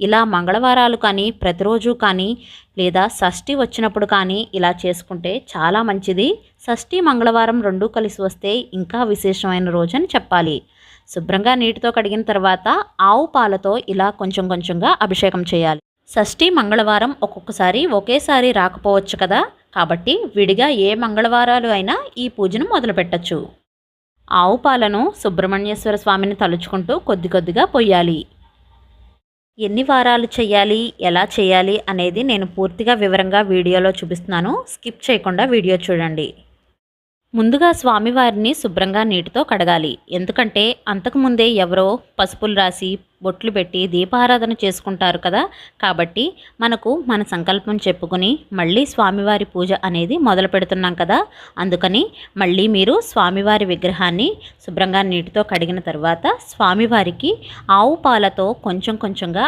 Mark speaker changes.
Speaker 1: ఇలా మంగళవారాలు కానీ ప్రతిరోజు కానీ లేదా షష్ఠి వచ్చినప్పుడు కానీ ఇలా చేసుకుంటే చాలా మంచిది. షష్ఠి మంగళవారం రెండూ కలిసి వస్తే ఇంకా విశేషమైన రోజు అని చెప్పాలి. శుభ్రంగా నీటితో కడిగిన తర్వాత ఆవు పాలతో ఇలా కొంచెం కొంచెంగా అభిషేకం చేయాలి. షష్ఠి మంగళవారం ఒక్కొక్కసారి ఒకేసారి రాకపోవచ్చు కదా! కాబట్టి విడిగా ఏ మంగళవారాలు అయినా ఈ పూజను మొదలుపెట్టచ్చు. ఆవు పాలను సుబ్రహ్మణ్యేశ్వర స్వామిని తలుచుకుంటూ కొద్ది కొద్దిగా పొయ్యాలి. ఎన్ని వారాలు చేయాలి ఎలా చేయాలి అనేది నేను పూర్తిగా వివరంగా వీడియోలో చూపిస్తున్నాను. స్కిప్ చేయకుండా వీడియో చూడండి. ముందుగా స్వామివారిని శుభ్రంగా నీటితో కడగాలి. ఎందుకంటే అంతకుముందే ఎవరో పసుపులు రాసి బొట్లు పెట్టి దీపారాధన చేసుకుంటారు కదా. కాబట్టి మనకు మన సంకల్పం చెప్పుకుని మళ్ళీ స్వామివారి పూజ అనేది మొదలు పెడుతున్నాం కదా. అందుకని మళ్ళీ మీరు స్వామివారి విగ్రహాన్ని శుభ్రంగా నీటితో కడిగిన తర్వాత స్వామివారికి ఆవు పాలతో కొంచెం కొంచెంగా